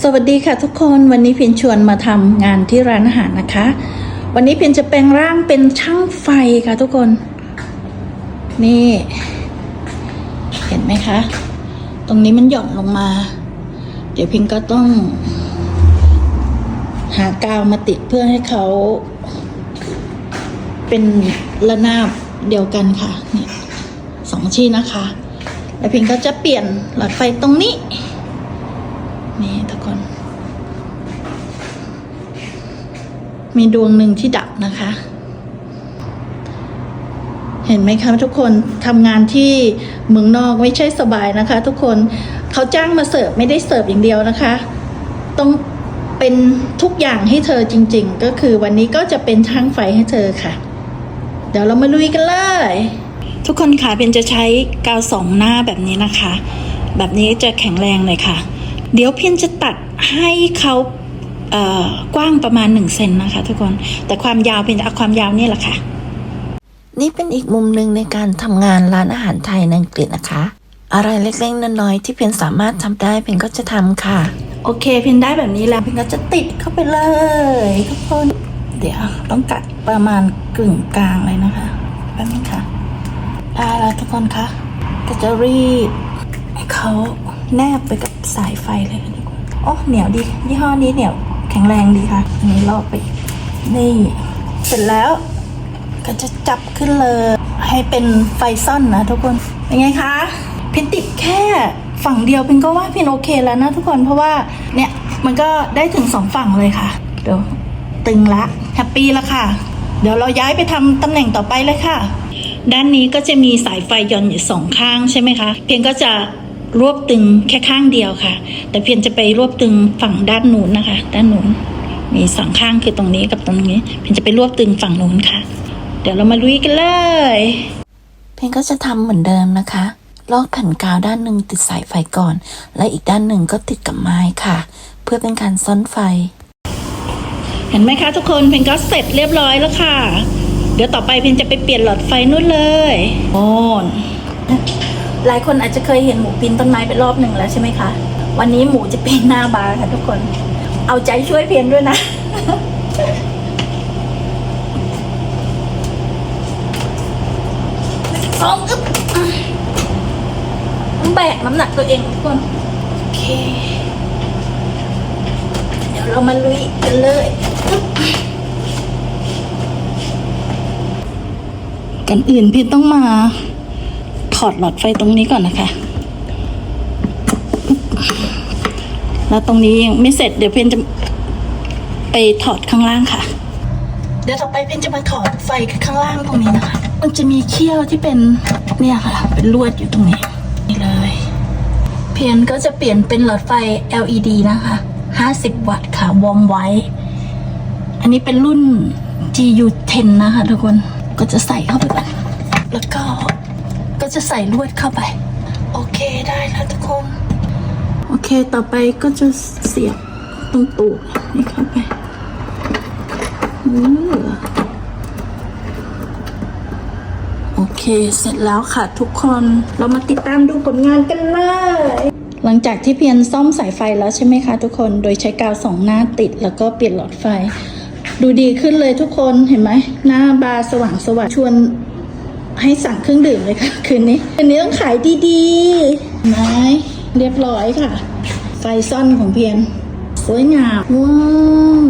สวัสดีค่ะทุกคนวันนี้เพียนชวนมาทำงานที่ร้านอาหารนะคะ วันนี้เพียนจะแปลงร่างเป็นช่างไฟค่ะทุกคน นี่ เห็นไหมคะ ตรงนี้มันหย่อนลงมา เดี๋ยวเพียงก็ต้อง หากาวมาติดเพื่อให้เขา เป็นระนาบเดียวกันค่ะเนี่ยสองชิ้นนะคะ แล้วเพียงก็จะเปลี่ยนหลอดไฟตรงนี้ นี่ทุกคน มีดวงหนึ่งที่ดับนะคะ เห็นไหมคะทุกคนทำงานที่เมืองนอกไม่ใช่สบายนะคะ ทุกคนเขาจ้างมาเสิร์ฟไม่ได้เสิร์ฟอย่างเดียวนะคะ ต้องเป็นทุกอย่างให้เธอจริง ๆ ก็คือวันนี้ก็จะเป็นช่างไฟให้เธอค่ะ เดี๋ยวเรามาลุยกันเลยทุกคนค่ะเป็นจะใช้กาวสองหน้าแบบนี้นะคะ แบบนี้จะแข็งแรงเลยค่ะ เดี๋ยวเพียนจะตัดให้เขาเอ่อกว้างประมาณ1เซนนะคะทุกคน แต่ความยาวเพียนจะเอาความยาวนี่แหละค่ะ นี่เป็นอีกมุมหนึ่งในการทำงานร้านอาหารไทยในอังกฤษนะคะ อะไรเล็กๆน้อยๆที่เพียงสามารถทำได้เพียงก็จะทำค่ะ โอเค เพียนได้แบบนี้แล้วเพียนก็จะติดเข้าไปเลยทุกคน เดี๋ยวต้องกัดประมาณกึ่งกลางเลยนะคะแป๊บนึงค่ะได้แล้วทุกคนคะก็จะรีดให้เขา แนบไปกับสายไฟเลยค่ะทุกคนโอ้เหนียวดี ยี่ห้อนี้เหนียวแข็งแรงดีค่ะ อันนี้ลอกไป นี่ เสร็จแล้ว ก็จะจับขึ้นเลย ให้เป็นไฟซ่อนนะทุกคน เป็นไงคะพียนติดแค่ฝั่งเดียวเพียนก็ว่าพียนโอเคแล้วนะทุกคน เพราะว่าเนี่ยมันก็ได้ถึงสองฝั่งเลยค่ะ เดี๋ยวตึงละแฮปปี้ล้วค่ะ เดี๋ยวเราย้ายไปทำตำแหน่งต่อไปเลยค่ะ ด้านนี้ก็จะมีสายไฟย่อนอยู่สองข้างใช่ไหมคะ เพียงก็จะ รวบตึงแค่ข้างเดียวค่ะ แต่เพียงจะไปรวบตึงฝั่งด้านนู้นนะคะ ด้านนู้นมีสองข้างคือตรงนี้กับตรงนี้ เพียงจะไปรวบตึงฝั่งนู้นค่ะ เดี๋ยวเรามาลุยกันเลย เพียงก็จะทำเหมือนเดิมนะคะลอกแผ่นกาวด้านหนึ่งติดสายไฟก่อน และอีกด้านหนึ่งก็ติดกับไม้ค่ะ เพื่อเป็นการซ่อนไฟ เห็นไหมคะทุกคนเพนก็เสร็จเรียบร้อยแล้วค่ะ เดี๋ยวต่อไปเพนจะไปเปลี่ยนหลอดไฟนู่นเลยโอน หลายคนอาจจะเคยเห็นหมูปีนต้นไม้ไปรอบหนึ่งแล้วใช่ไหมคะ วันนี้หมูจะปีนหน้าบาร์ค่ะทุกคน เอาใจช่วยเพียนด้วยนะ สองอึ๊บแบกน้ำหนักตัวเองทุกคน โอเค เดี๋ยวเรามาลุยกันเลยอึ๊บกันอื่นพี่ต้องมา อดหลอดไฟตรงนี้ก่อนนะคะ แล้วตรงนี้ยังไม่เสร็จเดี๋ยวเพนจะไปถอดข้างล่างค่ะ เดี๋ยวต่อไปเพนจะมาถอดไฟข้างล่างตรงนี้นะคะ มันจะมีเขี้ยวที่เป็นเนี่ยค่ะ เป็นลวดอยู่ตรงนี้นี่เลย เพนก็จะเปลี่ยนเป็นหลอดไฟ LED นะคะ 50 วัตต์ค่ะวอร์มไว้ อันนี้เป็นรุ่น GU10 นะคะทุกคนก็จะใส่เข้าไปก่อนแล้วก็ จะใส่ลวดเข้าไป โอเคได้แล้วทุกคน โอเคต่อไปก็จะเสียบตรงตูดนี่เข้าไปอือโอเคเสร็จแล้วค่ะทุกคนเรามาติดตามดูผลงานกันเลย หลังจากที่เพียนซ่อมสายไฟแล้วใช่ไหมคะทุกคนโดยใช้กาวสองหน้าติดแล้วก็เปลี่ยนหลอดไฟ ดูดีขึ้นเลยทุกคนเห็นไหมหน้าบาร์สว่างสว่างชวน ให้สั่งเครื่องดื่มเลยค่ะ คืนนี้คืนนี้ต้องขายดีๆไหมเรียบร้อยค่ะ ไฟซ่อนของเพียน สวยงามว้าว